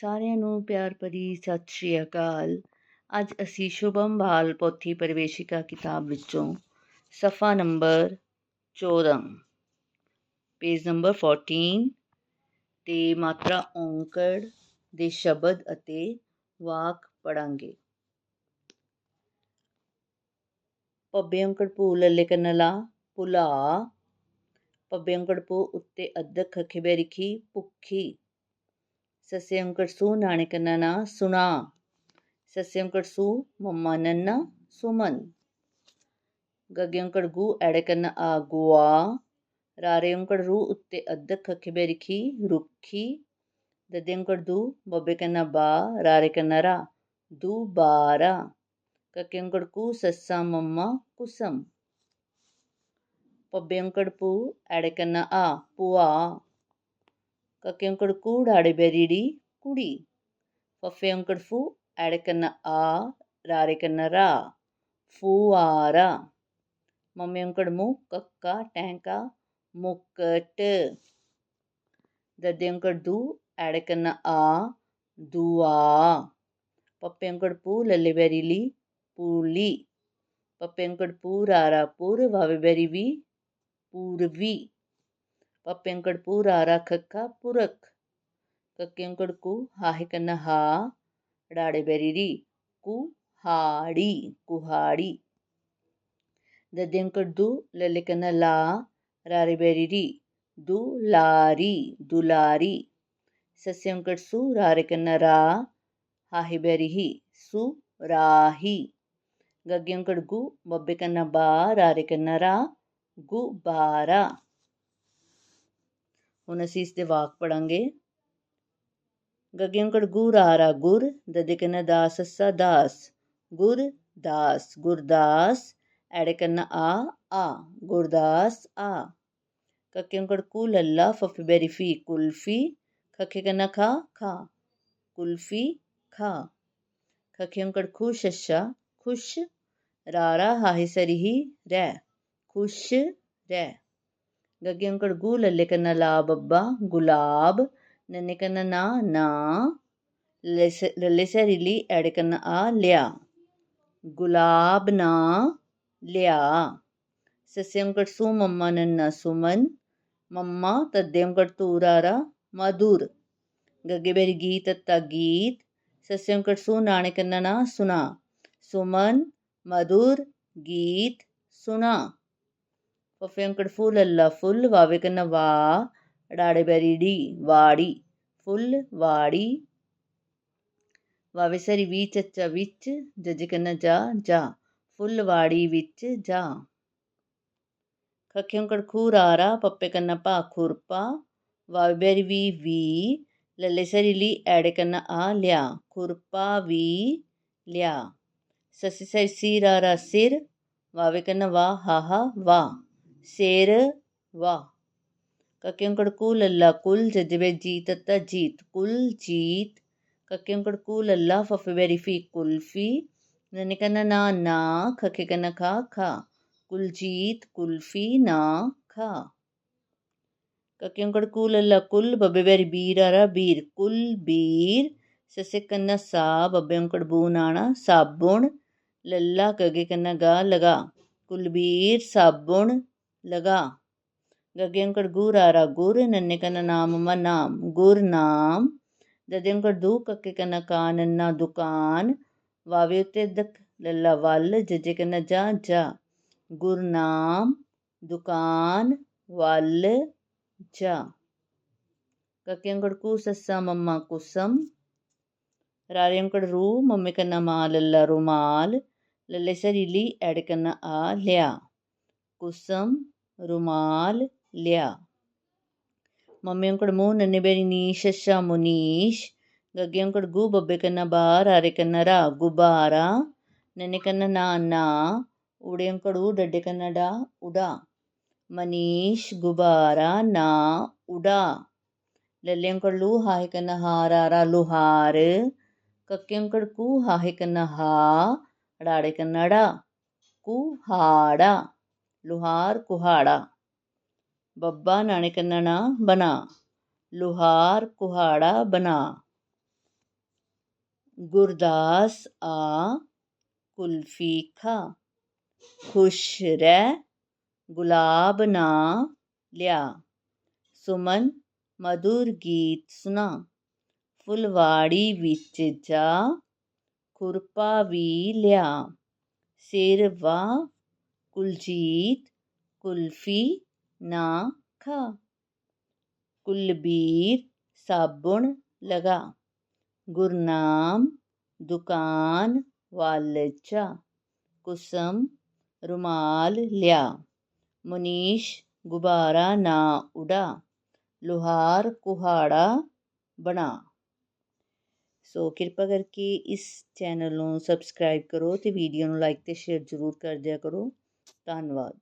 ਸਾਰਿਆਂ ਨੂੰ ਪਿਆਰ ਭਰੀ ਸਤਿ ਸ਼੍ਰੀ ਅਕਾਲ। ਅੱਜ ਅਸੀਂ ਸ਼ੁਭਮ ਬਾਲ ਪੋਥੀ ਪਰਿਵੇਸ਼ਿਕਾ ਕਿਤਾਬ ਵਿੱਚੋਂ ਸਫਾ ਨੰਬਰ 14 ਪੇਜ ਨੰਬਰ 14 ਤੇ ਮਾਤਰਾ ਔਂਕੜ ਦੇ ਸ਼ਬਦ ਅਤੇ ਵਾਕ ਪੜਾਂਗੇ ਪੱਬੇ ਔਂਕੜ ਭੂ ਲੱਲੇ ਕੰਨਲਾ, ਭੁਲਾ। ਪੱਬੇ ਔਂਕੜ ਭੂ ਉੱਤੇ ਅੱਧਕ ਖਿਬੇ ਰਿਖੀ, ਭੁੱਖੀ। ਸੱਸੇ ਔਂਕੜ ਸੂ ਨਾਣੇ ਕੰਨਾ ਨਾ ਸੁਣਾ। ਸੱਸੇ ਔਂਕੜ ਸੂ ਮੰਮਾ ਨੰਨਾ ਸੁਮਨ। ਗੱਗੇ ਔਂਕੜ ਗੂ ਐੜੇ ਕੰਨਾ ਆ ਗੁਆ। ਰਾਰੇ ਔਂਕੜ ਰੂ ਉੱਤੇ ਅੱਧਕ ਖੱਖੇ ਬੈਰਿਖੀ ਰੁੱਖੀ। ਦੱਦੇ ਔਂਕੜ ਦੂ ਬੱਬੇ ਕੰਨਾ ਬਾ, ਰਾਰੇ ਕੰਨਾ ਰਾ ਦੂ ਬਾਰਾ ਕੱਕੇ ਔਂਕੜ ਕੂ ਸੱਸਾ ਮੰਮਾ ਕੁਸਮ ਪੱਬੇ ਔਂਕੜ ਪੂ ਐੜੇ ਕੰਨਾ ਆ ਪੁਆ ਕੱਕੇ ਔਂਕੜ ਕੂ ਡਾੜੇ ਬੈਰੀੜੀ ਕੁੜੀ ਫੱਫੇ ਔਂਕੜ ਫੂ ਐੜੇ ਕੰਨਾ ਆ ਰਾਰੇ ਕੰਨਾ ਰਾ ਫੂਆਰਾ ਮੰਮੇ ਔਂਕੜ ਮੂ ਕੱਕਾ ਟੈਂਕਾ ਮੁਕਟ ਦੱਦੇ ਔਂਕੜ ਦੂ ਐੜੇ ਕੰਨਾ ਆ ਦੁਆ ਪੱਪੇ ਔਂਕੜ ਪੂ ਲੱਲੇ ਬੈਰੀ ਲੀ ਪੂਲੀ ਪੱਪੇ ਔਂਕੜ ਪੂ ਰਾਰਾ ਪੁਰ ਵਾਵੇ ਬੈਰੀ ਵੀ ਪੂਰਵੀ ਪੱਪੇ ਔਂਕੜ ਪੂ ਰਾਰਾ ਖੱਖਾ ਪੁਰਖ ਕੱਕੇ ਔਂਕੜ ਕੁ ਹਾਹੇ ਕੰਨਾ ਹਾ ਡਾੜੇ ਬੈਰੀ ਰੀ ਹੁਣ ਅਸੀਂ ਇਸ ਦੇ ਵਾਕ ਪੜਾਂਗੇ ਗੱਗੇ ਔਂਕੜ ਗੁ ਰਾਰਾ ਗੁਰ, ਦਦੇ ਕੰਨਾ ਦਾ ਸੱਸਾ ਦਾਸ। ਗੁਰ ਦਾਸ ਗੁਰਦਾਸ ਐੜੇ ਕੰਨਾ ਆ ਆ। ਗੁਰਦਾਸ ਆ। ਕੱਕੇ ਔਂਕੜ ਕੂ ਲੱਲਾ, ਫਫੀ ਬੈਰੀ ਕੁਲਫੀ। ਖੱਖੇ ਕੰਨਾ ਖਾ ਖਾ। ਕੁਲਫੀ, ਖਾ। ਖੱਖੇ ਔਂਕੜ ਖੁ ਸ਼ੱਸ਼ਾ, ਖੁਸ਼। ਰਾਰਾ ਹਾਹੇ ਸਰੀ ਹੀ ਰਹਿ ਖੁਸ਼ ਰਹਿ ਗੱਗੇ ਔਂਕੜ ਗੁ ਲੱਲੇ ਕੰਨਾ ਲਾ ਬੱਬਾ, ਗੁਲਾਬ, ਨੰਨੇ ਕੰਨਾ ਨਾ ਨਾ। ਲੱਲੇ ਸਰੀ ਲੀ ਐੜੇ ਕੰਨਾ ਆ, ਲਿਆ। ਗੁਲਾਬ ਨਾ, ਲਿਆ। ਸੱਸੇ ਔਂਕੜ ਸੂ ਮੰਮਾ, ਨੰਨਾ ਸੁਮਨ। ਮੰਮਾ ਤੱਦੇ ਔਂਕੜ ਤੂ ਮਧੁਰ। ਗੱਗੇ ਬੈਰੀ ਗੀਤ ਅੱਤਾ ਗੀਤ। ਸੱਸੇ ਔਂਕੜ ਸੂ ਨਾਣੇ ਕੰਨਾ ਨਾ, ਸੁਣਾ। ਸੁਮਨ, ਮਧੁਰ, ਗੀਤ, ਸੁਣਾ। ਫੱਫੇ ਔਂਕੜ ਫੂ ਲੱਲਾ ਫੁੱਲ, ਵਾਵੇ ਕੰਨਾ ਵਾ ਡਾੜੇ ਬੈਰੀ ਡੀ ਵਾੜੀ, ਫੁੱਲ, ਵਾੜੀ, ਵਾਵੇ ਸਰੀ ਵੀ, ਚੱਚਾ ਵਿੱਚ, ਜੱਜ ਕੰਨਾ ਜਾ ਜਾ ਫੁੱਲਵਾੜੀ ਵਿੱਚ, ਜਾ। ਖੱਖੇ ਔਂਕੜ ਖੂ ਰਾਰਾ ਪੱਪੇ ਕੰਨਾ ਭਾ ਖੁਰਪਾ ਵਾਵੇ ਬੈਰੀ ਵੀ ਵੀ, ਲੱਲੇ ਸਰੀ ਲਈ, ਐੜੇ ਕੰਨਾ ਆ, ਲਿਆ ਖੁਰਪਾ ਵੀ, ਲਿਆ। ਸੱਸੀ ਸਰੀ ਸੀ ਰਾਰਾ ਸਿਰ, ਵਾਵੇ ਕੰਨਾ ਵਾ ਹਾਹਾ ਵਾ ਵਾ। ਕੱਕੇ ਔਂਕੜ ਕੂ ਲੱਲਾ ਕੁਲ ਜਜਵੇ ਜੀਤ ਅੱਤਾ ਜੀਤ। ਕੁਲ ਜੀਤ ਕੱਕੇ ਔਂਕੜ ਕੂ ਲੱਲਾ ਫਫੇ ਬੈਰੀ ਫੀ ਕੁਲਫੀ ਨਨੇ ਕੰਨਾ ਨਾ ਨਾ, ਖੱਖੇ ਕੰਨਾ ਖਾ ਖਾ। ਕੁਲਜੀਤ ਕੁਲਫੀ ਨਾ ਖਾ। ਕੱਕੇ ਔਂਕੜ ਕੂ ਲੱਲਾ ਕੁਲ, ਬੱਬੇ ਬੈਰੀ ਬੀਰ ਆਰਾ ਬੀਰ। ਕੁਲ ਬੀਰ, ਸਸੇ ਕੰਨਾ ਸਾ ਬੱਬੇ ਔਂਕੜ ਬੂ ਨਾਣਾ ਸਾਬੁਣ। ਲੱਲਾ ਕਗੇ ਕੰਨਾ ਗਾ ਲਗਾ। ਕੁਲਬੀਰ ਸਾਬੁਣ ਲਗਾ। ਗੱਗੇ ਔਂਕੜ ਗੁ ਰਾਰਾ ਗੁਰ ਨੰਨੇ ਕੰਨਾ ਨਾਮ ਮ ਨਾਮ ਗੁਰ ਨਾਮ। ਦਦੇ ਔਂਕੜ ਦੂ ਕੱਕੇ ਕੰਨਾ ਕਾ ਨੰਨਾ ਦੁਕਾਨ। ਵਾਵੇ ਲੱਲਾ ਵੱਲ, ਜੱਜੇ ਕੰਨਾ ਜਾ ਜਾ। ਗੁਰਨਾਮ ਦੁਕਾਨ, ਵੱਲ, ਜਾ। ਕੱਕੇ ਔਂਕੜ ਕੁ ਸੱਸਾ, ਮੰਮਾ ਕੁਸਮ। ਰਾਰੇ ਔਂਕੜ ਰੂ ਮੰਮੇ ਕੰਨਾ ਮਾਂ ਲੱਲਾ ਰੁਮਾਲ। ਲੱਲੇ ਸਰੀਲੀ ਐੜ ਕੰਨਾ ਆ ਲਿਆ। ਕੁਸਮ ਰੁਮਾਲ ਲਿਆ ਮੰਮੀ ਔਂਕੜ ਮੂੰਹ ਨੰਨੇ ਬੇਰੀ ਨੀ ਸ਼ੱਸ਼ਾ ਮੁਨੀਸ਼ ਗੱਗੇ ਔਂਕੜ ਗੂ ਬੱਬੇ ਕੰਨਾ ਬਾਰ ਆਰੇ ਕੰਨਾ ਰਾ ਗੁਬਾਰਾ ਨੰਨੇ ਕੰਨਾ ਨਾ ਨਾ ਊੜੇ ਔਂਕੜ ਊ ਡੱਡੇ ਕੰਨਾ ਡਾ ਉਡਾ ਮਨੀਸ਼ ਗੁਬਾਰਾ ਨਾ ਉਡਾ ਲੱਲੇ ਔਂਕੜ ਲੂ ਹਾਹੇ ਕੰਨਾ ਹਾਰ ਆਰਾ ਲੁਹਾਰ ਕੱਕੇ ਔਂਕੜ ਕੂ ਹਾਹੇ ਕੰਨਾ ਲੁਹਾਰ ਕੁਹਾੜਾ। ਬੱਬਾ ਨਾਣੇ ਕੰਨਾ ਬਣਾ। ਲੁਹਾਰ ਕੁਹਾੜਾ ਬਣਾ। ਗੁਰਦਾਸ ਆ ਕੁਲਫੀ ਖਾ। ਖੁਸ਼ ਰਹਿ, ਗੁਲਾਬ ਨਾ ਲਿਆ। ਸੁਮਨ ਮధుਰ ਗੀਤ ਸੁਣਾ। ਫੁਲਵਾੜੀ ਵਿੱਚ ਜਾ ਖੁਰਪਾ ਵੀ ਲਿਆ। ਸਿਰ ਵਾਹ ਕੁਲਜੀਤ ਕੁਲਫੀ ਨਾ ਖਾ। ਕੁਲਬੀਰ ਸਾਬੁਣ ਲਗਾ। ਗੁਰਨਾਮ ਦੁਕਾਨ ਵੱਲ ਜਾ। ਕੁਸਮ ਰੁਮਾਲ ਲਿਆ। ਮੁਨੀਸ਼ ਗੁਬਾਰਾ ਨਾ ਉਡਾ। ਲੁਹਾਰ ਕੁਹਾੜਾ ਬਣਾ। ਸੋ ਕਿਰਪਾ ਕਰਕੇ ਇਸ ਚੈਨਲ ਨੂੰ ਸਬਸਕ੍ਰਾਈਬ ਕਰੋ ਤੇ ਵੀਡੀਓ ਨੂੰ ਲਾਈਕ ਤੇ ਸ਼ੇਅਰ ਜ਼ਰੂਰ ਕਰ ਦਿਆ ਕਰੋ। ਧੰਨਵਾਦ।